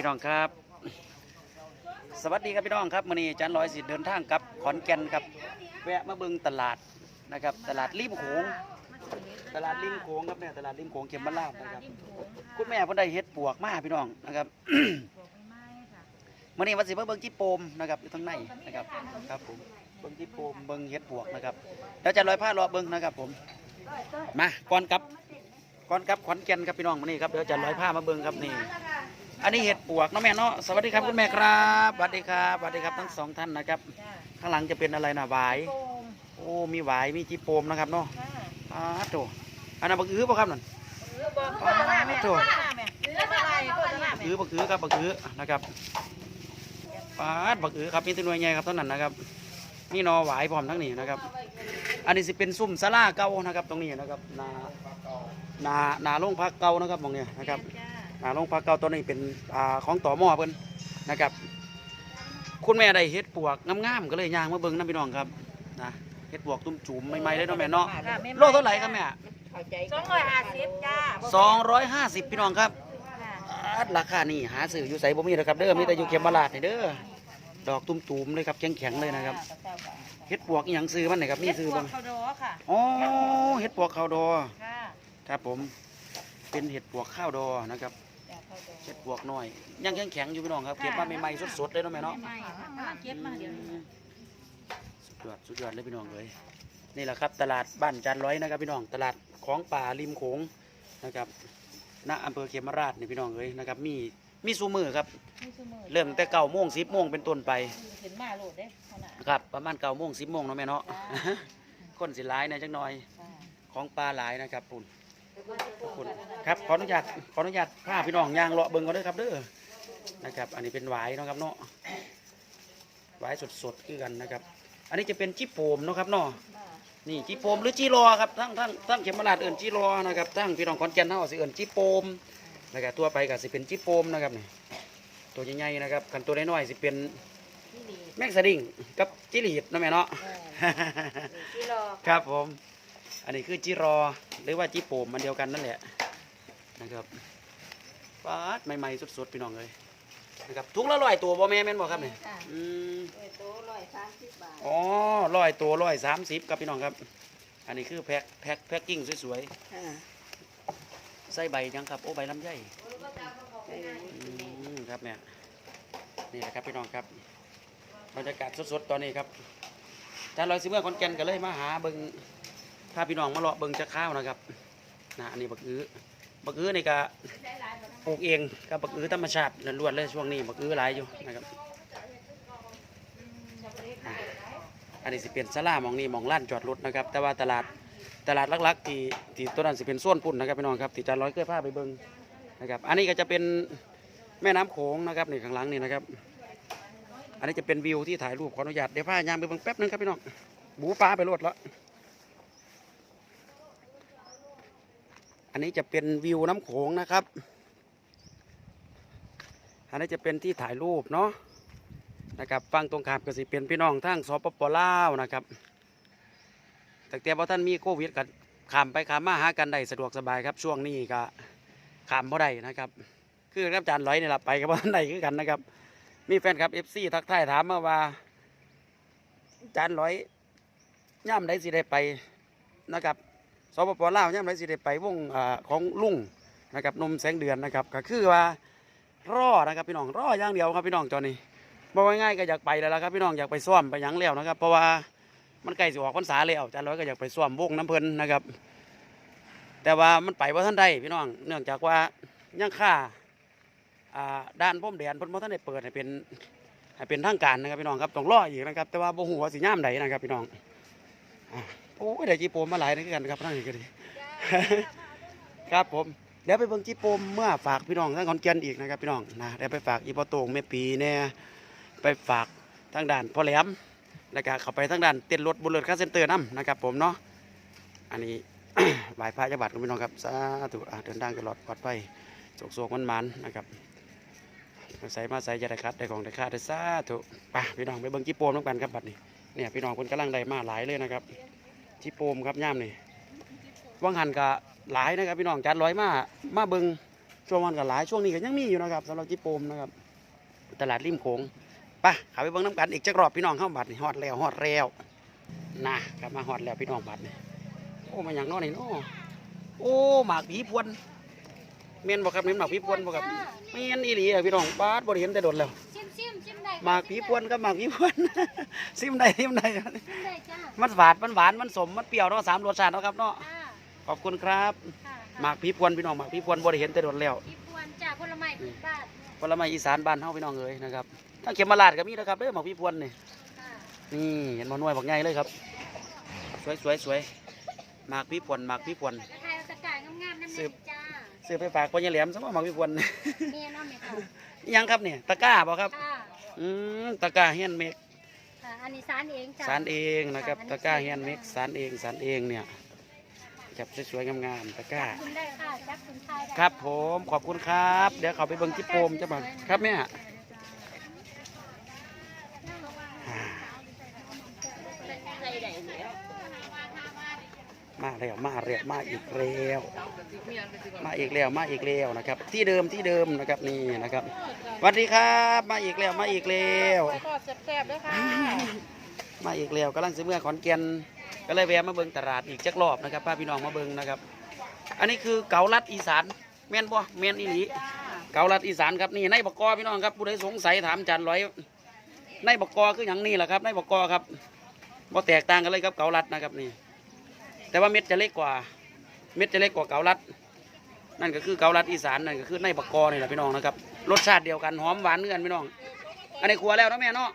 พี่น้องครับ สวัสดีครับพี่น้องครับมื้อนี้จารย์ร้อยสิเดินทางกับขอนแก่นครับแวะมาเบิงตลาดนะครับ ตลาดริมโขงตลาดริมโขงครับเนี่ยตลาดริมโขงเข็มมาลาดนะครับคุณแม่เพิ่นได้เฮ็ดปวกมาพี่น้องนะครับมื่อนี้วันสิมาเบิงจีโปมนะครับอยู่ทางในนะครับครับผมเบิงจีโปมเบิงเฮ็ดปวกนะครับเดี๋ยวจะลอยผ้ารอเบิงนะครับผมมาก่อนกับก่อนกับขอนแก่นครับพี่น้องมื้อนี้ครับเดี๋ยวจะลอยผ้ามาเบิงครับนี่ อันนี้เห็ดปวกเนาะแม่เนาะสวัสดีครับคุณแม่ครับสวัสดีครับสวัสดีครับทั้งสองท่านนะครับ ข้างหลังจะเป็นอะไรนะหวายโอ้มีหวายมีจีโปมนะครับเนาะอ้าโถอันนั้นบักอื้อป่ะครับนั่นอ้าโถบักอื้อบักอื้อครับบักอื้อนะครับปาดบักอื้อครับมีแตัวหน่วยใหญ่ครับเท่านั้นนะครับมีหนอหวายพร้อมทั้งนี้นะครับ อันนี้สิเป็นซุ่มซาลาเก่านะครับ ตรงนี้นะครับนานานาโรงพักเก่านะครับมองเนี่ยนะครับนา โรงพักเก่าตัวนี้เป็นอ่าของต่อหม้อเพิ่นนะครับ คุณแม่ได้เฮ็ดปวกงามๆก็เลยย่างมาเบิ่งนะพี่น้องครับนะเฮ็ดปวกตุ้มจุ่มใหม่ๆเลยเนาะแม่เนาะโลเท่าไหร่ครับแม่สองร้อยห้าสิบจ้าสองร้อยห้าสิบพี่น้องครับค่ะอาดราคานี่หาซื้ออยู่ใส่บ่มีนะครับเด้อมีแต่อยู่เข็มมาลาดนี่เด้อดอกตุ้มๆเลยครับแข็งๆเลยนะครับเฮ็ดปวกอีหยังซื้อมันไหนครับมีเฮ็ดซื้อพวบ้ากงเขาโดค่ะอ๋อเฮ็ดปวกข้าวดอค่ะครับผมเป็นเห็ดปวกข้าวดอนะครับจ้าเขาโดเห็ดปวกน้อยยังแข็งๆอยู่พี่น้องครับเก็บมาใหม่ๆสดๆเลยเนาะแม่เนาะ ไม่ค่ะเก็บมาเดี๋ยวนี้ สุดยอดสุดยอดเลยพี่น้องเลยนี่แหละครับตลาดบ้านจันร้อยนะครับพี่น้องตลาดของป่าริมโขงนะครับณอำเภอเขมราชนี่พี่น้องเลยนะครับมีมีซูมือครับนี่คือมือเริ่มแต่เก้าโมงสิบโมงเป็นต้นไปเห็นมาโหลดเด้ขนาดครับประมาณเก้าโมงสิบโมงเนาะแม่เนาะจ้าคนสิหลายหนะจักหน่อยค่ะของปลาหลายนะครับปุ่น ขอบคุณครับขออนุญาตขออนุญาตพาพี่น้องย่างเลาะเบิ่งก่อนเด้อครับเด้อนะครับ อันนี้เป็นหวายเนาะครับเนาะหวายสดๆคือกันนะครับ อันนี้จะเป็นจิโปมเนาะครับเนาะบ้านี่จิโปมหรือจีรอครับทั้งทั้งทั้งเขมราชเอิ้นจีรอนะครับทั้งพี่น้องขอนแก่นเฮาสิเอิ้นจิโปมนะครับตัวไปก็สิเป็นจิโปมนะครับนี่ตัวใหญ่ๆนะครับคันตัวน้อยๆสิเป็นที่ดีแมงสดิ้งกับจิลีดเนาะแม่เนาะเออนี่ที่รอ ครับผมอั นนี้คือจิรอหรือว่าจิโปมมันเดียวกันนั่นแหละนะครับปาดใหม่ๆสดๆพี่น้องเลยนะครับถุงละร้อยตัวบ่แม่แม่นบ่ครับเนี่ยจ้าอืมเออโตร้อยสามสิบบาทอ๋อร้อยตัวร้อยสามสิบครับพี่น้องครับ อันนี้คือแพ็คแพ็คแพ็คกิ้งสวยค่ะๆ ใส่ใบยังครับ โอ้ใบลำไยอืมครับเนี่ย นี่แหละครับพี่น้องครับ บรรยากาศสดๆ ตอนนี้ครับจานลอยสิเมื่อคอนแก่นก็เลยมาหาเบิง พาพี่น้องมาเลาะเบิงจะข้าวนะครับนะอันนี้บักอื้อบักอื้อนี่ก็ปลูกเองกับบักอื้อธรรมชาติล้วนๆเลยช่วงนี้บักอื้อหลายอยู่นะครับอันนี้สิเป็นสลาหมองนี้หมองล้านจอดรถนะครับ แต่ว่าตลาดตลาดลักๆที่ที่ตัวนั้นสิเป็นส่วนปุ่นนะครับพี่น้องครับที่จานร้อยเคยพาไปเบิงนะครับอันนี้ก็จะเป็นแม่น้ำโขงนะครับนี่ข้างหลังนี่นะครับ อันนี้จะเป็นวิวที่ถ่ายรูปขออนุญาตเดี๋ยวพายามไปเบิ่งแป๊บนึงครับพี่น้องบูปลาไปรดแล้ว อันนี้จะเป็นวิวน้ำโขงนะครับ อันนี้จะเป็นที่ถ่ายรูปเนาะนะครับฟังตรงขามก็สิเป็นพี่น้องทั้งสปปลาวนะครับแต่แต่พอท่านมีโควิดกันขามไปขามมาหากันได้สะดวกสบายครับ ช่วงนี้ก็ขามบ่ได้นะครับ คือครับจานร้อยนี่แหละไปกับพ่ท่านใดคือกันนะครับ มีแฟนครับเอฟซีทักทายถามมาว่า จานร้อยย่ำได้สิได้ไปนะครับ สปปลาวย่ำได้สิได้ไปวงอของลุงนะครับนมแสงเดือนนะครับก็คือว่ารอนะครับพี่น้องรออย่างเดียวครับพี่น้องจอนี้บอกง่ายๆก็อยากไปแล้วครับพี่น้องอยากไปซ่อมไปยังแล้วนะครับ เพราะว่ามันใกล้สิออกพรรษาแล้วจานร้อยก็อยากไปซ่อมวงน้ำเพลินนะครับ แต่ว่ามันไปว่าท่านใดพี่น้องเนื่องจากว่ายังค่าด้านพ่มแดนเพิ่นบ่ทันได้เปิดให้เป็นให้เป็นทางการนะครับพี่น้องครับต้องรออีกนะครับ แต่ว่าบ่ฮู้ว่าสิย่ามใดนะครับพี่น้องอ่า โอ้ยได้จีโปมมาหลายนะกันครับทางนี้ก็ดีครับผมเดี๋ยวไปเบิ่งจีโปมเมื่อฝากพี่น้องทางขอนแก่นอีกนะครับพี่น้องนะเดี๋ยวไปฝากอีปอโตงแม่ปีแน่ไปฝากทางด้านพ่อแหลมแล้วก็เข้าไปทางด้านเต้นรถบนรถคาเซ็นเตอร์นํนะครับ ผมเนาะอันนี้ไหวพระยาบัตรกับพี่น้องครับสาธุเดินทางตลอดปลอดภัยโศกๆมันๆนะครับใส่มาใส่ยาได้คัดได้ของได้ค่าได้ซาถูกปพี่น้องไปเบิ่งจีโปมน้ำกันครับบัดนี้เนี่ยพี่น้องคนกำลังได้มาหลายเลยนะครับ จีโปมครับย่ามนี่ว่างหันกะหลายนะครับพี่น้องจัดร้อยมามาเบิงช่วงวันก็หลายช่วงนี้ก็ยังมีอยู่นะครับสำหรับจิโปมนะครับ ตลาดริมโขงไปะขับไปเบิงน้ำกันอีกจักรอบพี่น้องเข้าบัดนี่ฮอดแล้วฮอดแล้วนะกลับมาฮอดแล้วพี่น้องบัดนี่โอ้มาอย่างน้อนี่นาะโอ้หมากผีพวนเมียนบ่ครับเมียนหมากผีพวนบ่ครับเมียนอีหลีอะพี่น้องบาดบ่ได้เห็นแต่โดนแล้ว หมากผีพวนกับหมากผีพวน ซิมได้ซิมได้ชิมได้จ้ามันหวานมันหวานมันสมมันเปรี้ยวเนาะสามรสชาติเนาะครับเนาะค่ะขอบคุณครับค่ะหมากผีพวนพี่น้องหมากผีพวนบ่ได้เห็นแต่โดนแล้วพี่พวนจ้าผลไม้พื้นบ้านผลไม้อีสานบ้านเฮาพี่น้องเอ้ยนะครับทั้งเข็มมาลาดก็มีนะครับเด้อหมากผีพวนนี่ ค่ะ นี่เห็นมาหน่วยบักใหญ่เลยครับ สวยสวยสวยหมากผีพวนหมากผีพวนกระไทยเอาตะกร้างามๆน้ำสืเน็บจ้าซื้อไปฝากพ่อใหญ่แหลมซะว่าหมากผีพวน เมียน้องเมค่ะอิหยังครับเนี่ยตะกร้าบ่ครับ ค่ะ อืมตะกร้าเฮียนเมกค่ะอันนี้สารเองจ้าสารเองนะครับตะกร้าเฮียนเมกสารเองสารเองเนี่ยจับสวยๆงามๆตะกร้า คุณได้ค่ะจับคุณชายได้ ครับผมขอบคุณครับ เดี๋ยวเขาไปเบิ่งที่โปมจ้ะบ่าครับแม่อ่า ใส่ได้แล้ว มาแล้วมาแล้วมาอีกแล้วมาอีกแล้วมาอีกแล้วนะครับ ที่เดิมที่เดิมนะครับนี่นะครับสวัสดีครับมาอีกแล้วมาอีกแล้วทอดแซ่บๆด้วยค่ะมาอีกแล้วกำลังซื้อเมื่อขอนแก่นก็เลยแวะมาเบิ่งตลาดอีกจักรอบนะครับป้าพี่น้องมาเบิ่งนะครับ อันนี้คือเกาลัดอีสานแม่นบ่แม่นอีหลีเกาลัดอีสานครับนี่ในบกกอพี่น้องครับผู้ใดสงสัยถามอาจารย์ร้อยในบกกอคืออย่างนี้แหละครับในบกกอครับบ่แตกต่างกันเลยครับเกาลัดนะครับนี่ แต่ว่าเม็ดจะเล็กกว่า เม็ดจะเล็กกว่าเกาลัด นั่นก็คือเกาลัดอีสานนั่นก็คือในบกกอนี่แหละพี่น้องนะครับ รสชาติเดียวกันหอมหวานเหมือนกันพี่น้อง อันนี้ขัวแล้วนะแม่เนาะ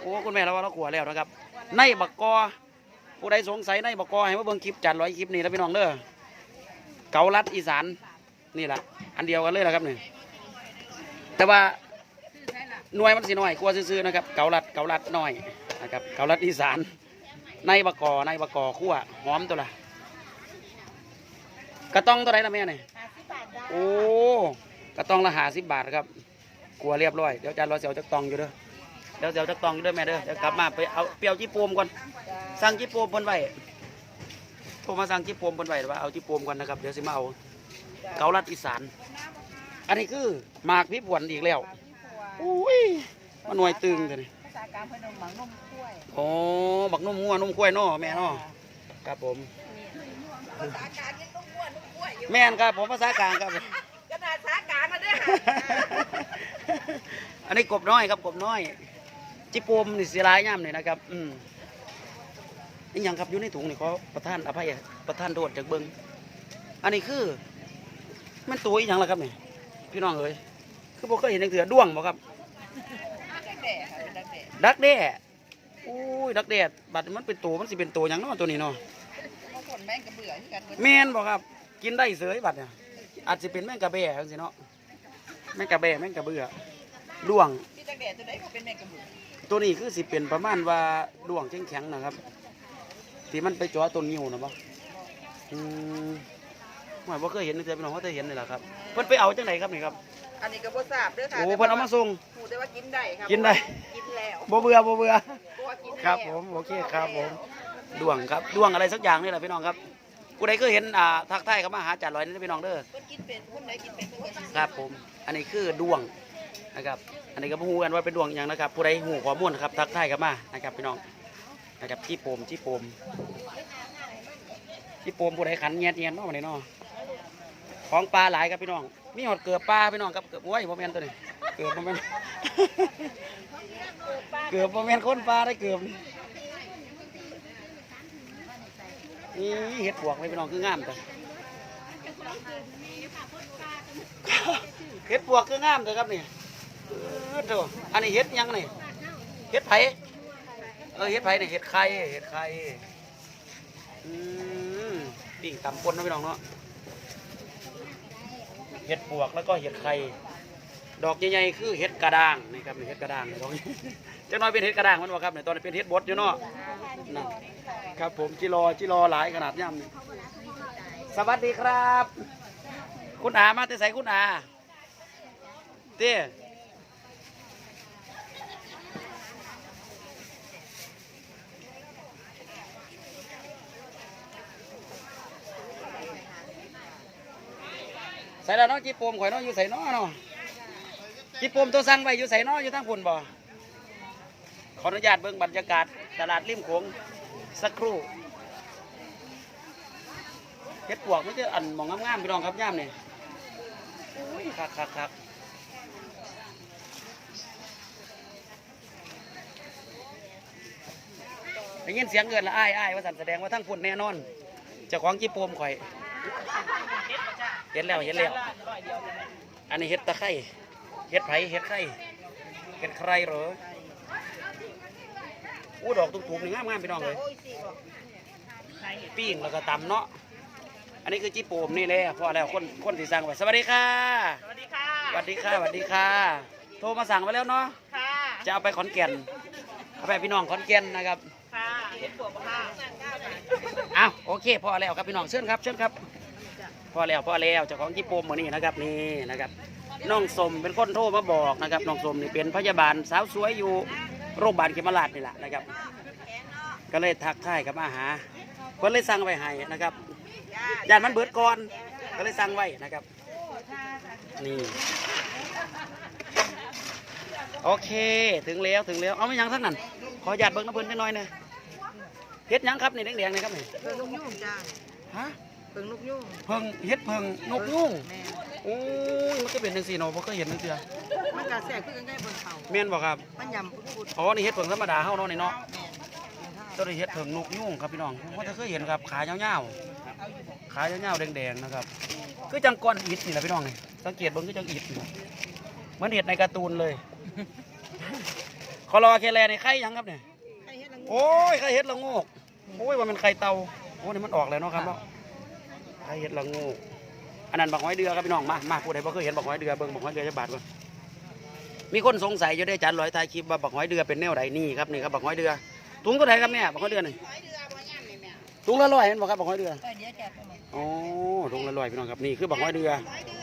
โอ้คุณแม่เราว่าเราขัวแล้วนะครับ ในบักกอผู้ใดสงสัยในบักกอให้มาเบิ่งคลิปจัดร้อยคลิปนี่แล้วพี่น้องเด้อเกาลัดอีสานนี่แหละอันเดียวกันเลยแหละครับนี่แต่ว่าหน่วยมันสิน้อยกลัวซื่อๆนะครับ เกาลัดเกาลัดหน้อยนะครับ เกาลัดอีสาน ในบักกอในบักกอคั่วหอมตัวละกระต้องตัวไหนละแม่เนี่ยห้าสิบบาทจ้าโอ้กระต้องละหาสิบบาทครับกลัวเรียบร้อยเดี๋ยวจานรอเสียวจักตองอยู่เด้อเดี๋ยวเดี๋ยวจะตองอยู่ด้วยแม่เด้อเดี๋ยวกลับมาไปเอาเปรียวจีโปมก่อนสั่งจีโปมเพิ่นไว้โทรมาสั่งจีโปมเพิ่นไว้ว่าเอาจีโปมก่อนนะครับเดี๋ยวสิมาเอาเกาลัดอีสาน อันนี้คือหมากพิพวนอีกแล้วอุ้ยมาหน่วยตึงเถอะนี่ภาษากลางเพิ่นเอาหมังนมกล้วยโอ้ บักนุ่มงัวนุ่มกล้วยเนาะแม่เนาะครับผมภาษากลางยังต้องกล้วยนุ่มกล้วยอยู่แม่นครับผมภาษากลางครับขนาดภาษากลางมาด้วยค่ะอันนี้กบน้อยครับกบน้อยจิโปมนี่เสียรายย่ำนี่นะครับ อืมนี่ยังครับอยู่ในถุงนี่ขอประทานอภัยประทานโทษจากเบิงอันนี้คือ มันตัวอีหยังล่ะครับนี่พี่น้องเอ้ยคือผมเคยเห็นในเถือด้วงบ่ครับ ดักแด่ ค่ะเป็นดักแด่ดักแด้อุ้ยดักแด้บัดมันเป็นตัวมันสิเป็นตัวหยังเนาะตัวนี้เนาะบางคนแม่งกระเบื่อที่กันเบิดแม่นบ่ครับ กินได้เสยบัดเนี่ยอาจจะเป็นแมงกะแบ้จังซี่เนาะแมงกะแบ้แมงกะเบื่อด้วงที่ดักแด่ตัวไหนเขาเป็นแม่งกระเบื่อตัวนี้คือสิเป็นประมาณว่าดวงแข็งๆนะครับ ที่มันไปจ่อต้นนิ้วนะบ่อืม หมายว่าเคยเห็นนี่แต่พี่น้องเขาจะเห็นนี่แหละครับเพิ่นไปเอาจังไหนครับนี่ครับ อันนี้ก็บ่ทราบเด้อค่ะโอ้เพิ่นเอามาส่งพูดได้ว่ากินได้ครับกินได้ กินแล้วบ่เบื่อบ่เบื่อ เพราะว่ากินแล้วครับผมโอเคครับผม ดวงครับดวงอะไรสักอย่างนี่แหละพี่น้องครับผู้ใดเคยเห็นอ่าทักทายเข้ามาหาจ่าลอยนี่นะพี่น้องเด้อ เพิ่นกินเป็นคนไหนกินเป็นเพิ่นก็กินครับผม อันนี้คือดวงนะครับ อันนี้ก็บ่ฮู้กันว่าเป็นดวงอหย่างนะครับ ผู้ใดฮู้ข้อมูลนะครับทักทายเข้ามานะครับพี่น้องนะครับที่โปมที่โปมที่โปมผู้ใดขันเงียดเงียดเนาะวันนี้เนาะ ของปลาหลายครับพี่น้อง มีหอดเกือบปลาพี่น้องครับเกือบโอ้ยบ่แมนตัวนี้ เกือบบ่แมนเกือบบ่แมนคนปลาได้เกือบนี่นี่เห็ดปวกเลยพี่น้องคืองามแต่เห็ดปวกคืองามแต่ครับนี่เอออันนี้เห็ดยังนี่เห็ดไผเออเห็ดไผ่นี่เห็ดไข่เห็ดไข่อืมปิ้งตำปนนะพี่น้องเนาะ เห็ดปวกแล้วก็เห็ดไข่ดอกใหญ่ๆคือเห็ดกระด้างนี่ครับนี่เห็ดกระด้างนี่ดอกจังน้อยเป็นเห็ดกระด้างมันบ่ครับเนี่ยตอนนี้เป็นเห็ดบดอยู่เนาะนั่นครับผมจิรอจิรอหลายขนาดย่ำนี่สวัสดีครับ คุณอามาแต่ใส่คุณอาเต้ สส่แล้วเนาะจีปมข่อยเนาะอยู่ใส่เนาะเนาะจีปมตัวสั่งไว้อยู่ใส่เนาะอยู่ทางพุ่นบ่ขออนุญาตเบิ่งบรรยากาศตลาดริมโขงสักครู่เฮ็ดปวกไม่ใช่อันมองงามๆพี่น้องครับย่ามนี่อุ้ยคักคักคักได้ยินเสียงเงินละอ้ายอ้ายว่าสันแสดงว่าทั้งพุ่นแน่นอนเจ้าของจีโปมข่อย เห็นแล้วเห็นแล้ว อันนี้เห็ดตะไคร้เห็ดไผ่เห็ดไข่เห็ดใครเหรออู้ดอกตุ่มๆนี่งามๆพี่น้องเลยปิ้งแล้วก็ตำเนาะ อันนี้คือจีโปมนี่แหละพอแล้วคนคนที่สั่งไว้สวัสดีค่ะ สวัสดีค่ะ สวัสดีค่ะ สวัสดีค่ะ โทรมาสั่งไว้แล้วเนาะ ค่ะ จะเอาไปขอนแก่น เอาไปให้พี่น้องขอนแก่นนะครับ ค่ะเห็ดปวกค่ะอ้าวโอเคพอแล้วครับพี่น้องเชิญครับเชิญครับ พอแล้วพอแล้วเจ้าของญี่ปุ่มมือนี้นะครับนี่นะครับน้องสมเป็นคนโทรมาบอกนะครับน้องสมนี่เป็นพยาบาลสาวสวยอยู่โรงพยาบาลเขมราชนี่แหละนะครับ ก็เลยทักทายกับมาหาก็เลยสั่งไว้ให้นะครับยานมันเบิดก่อนก็เลยสั่งไว้นะครับ นี่ โอเคถึงแล้วถึงแล้วเอาไม่ยังทั้งนั้น ขอหยาดเบิ้งน้ำเพิ่นนิดหน่อยหนึงเฮ็ดหยังครับนี่แดงๆนี่ครับนี่เพิ่งลูกยุ่งจ้าฮะ เพิ่งลูกยุ่งเพิงเฮ็ดเพิงนกยุงแม่โอ้ยมันก็เป็นจังซี่เนาะบ่เคยเห็นจังซี่มันกระแสขึ้นกันได้บนเขาแม่นบ่ครับมันยำพุดอ๋อนี่เฮ็ดเพิงธรรมดาเฮาเนาะนี่เนาะๆแม่ตัวนี้เฮ็ดเพิงนกยุงครับพี่น้องผมก็เคยเห็นครับขายาวๆขายาวๆแดงๆนะครับคือจังก้อนอิฐนี่แหละพี่น้องนี่สังเกตเบิ่งคือจังอิฐนี่เหมือนเห็ดในการ์ตูนเลยคอรอเคแลนี่ไข่หยังครับเนี่ยใครเฮ็ดละงูโอ้ยไข่เห็ดละโงกโอ้ยว่ามันไข่เต่าโอ้นี่มันออกแล้วเนาะครับเนาะ ไข่เห็ดละโงกอันนั้นบักหอยเดือครับพี่น้องมามาผู้ใดบ่เคยเห็นบักหอยเดือเบิ่งบักหอยเดือจะบาดก่อนมีคนสงสัยอยู่ได้จัดร้อยถ่ายคลิปว่าบักหอยเดือเป็นแนวใดนี่ครับนี่ครับบักหอยเดือถุงก็ไดครับแม่บักหอยเดือนี่ร้อยเดือบ่ย่ำนี่แม่ถุงละร้อยเห็นบ่ครับบักหอยเดือเออเดี๋ยวแจกไปหมดโอ้ถุงละร้อยพี่น้องครับนี่คือบักหอยเดือร้อยเดือ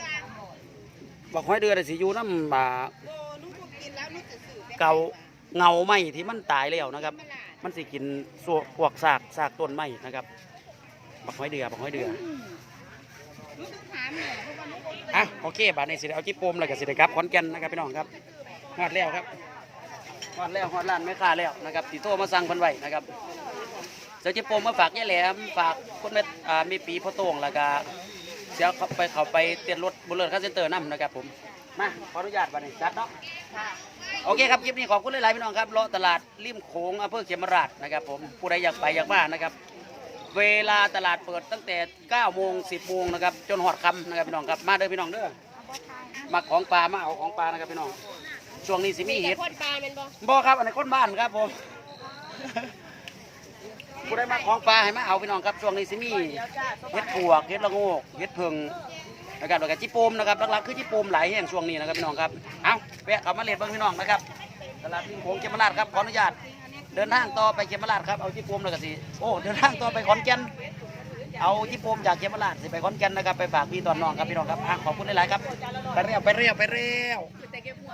บักหอยเดือน่ะสิอยู่น้ำบ่าโบลูกบ่กินแล้วลูกจะซื้อไปเก่าเงาไม้ที่มันตายแล้วนะครับ มันสิกินส่วนพวกซากซากต้นไม้นะครับ บักหอยเดือบักหอยเดือลูกต้องถามเนี่ยเพราะว่าลูกบ่อะโอเคบาดนี้สิได้เอาจิปโปมแล้วก็สิได้กลับขอนแก่นนะครับพี่น้องครับฮอดแล้วครับฮอดแล้วฮอดร้านไม่ค่าแล้วนะครับติโทรมาสั่งเพิ่นไว้นะครับเสือจิปโปมมาฝากยายแหลมฝากคนแม่อ่ามีปีพ่อโต้งแล้วก็เสียเขาไปเขาไปเต้นรถบุญเลิศคาเซ็นเตอร์นํนะครับผมมาขออนุญาตบาดนี้จัดเนาะค่ะโอเคครับคลิปนี้ขอบคุณหลายๆพี่น้องครับเลาะตลาดริมโขงอำเภอเขมราชนะครับผมผู้ใดอยากไปอยากมานะครับ เวลาตลาดเปิดตั้งแต่9โมง10โมงนะครับจนหอดค่ำนะครับพี่น้องครับมาเด้อพี่น้องเด้อมาของปลามาเอาของปลานะครับพี่น้องช่วงนี้สิมีเห็ดคนปลาเป็นบ่บ่ครับอันนี้คนบ้านครับผมผู้ใดมาของปลาให้มาเอาพี่น้องครับช่วงนี้สิมีเห็ดปวกเห็ดละโงกเห็ดเพิงนะครับแล้วก็จิโปมนะครับหลักๆคือจิโปมหลายแห่งช่วงนี้นะครับพี่น้องครับเอาแวะเข้ามาเลียดเบิ่งพี่น้องนะครับตลาดริมโขงเขมราชครับขออนุญาต เดินทางต่อไปเขมราชครับเอาจีโปมแล้วก็สิโอ้เดินทางต่อไปขอนแก่นเอาจีโปมจากเขมราชสิไปขอนแก่นนะครับไปฝากพี่ตอนน้องครับพี่น้องครับอะขอบคุณหลายๆครับไปเรียวไปเรียวไปเรียวแต่เก็บหว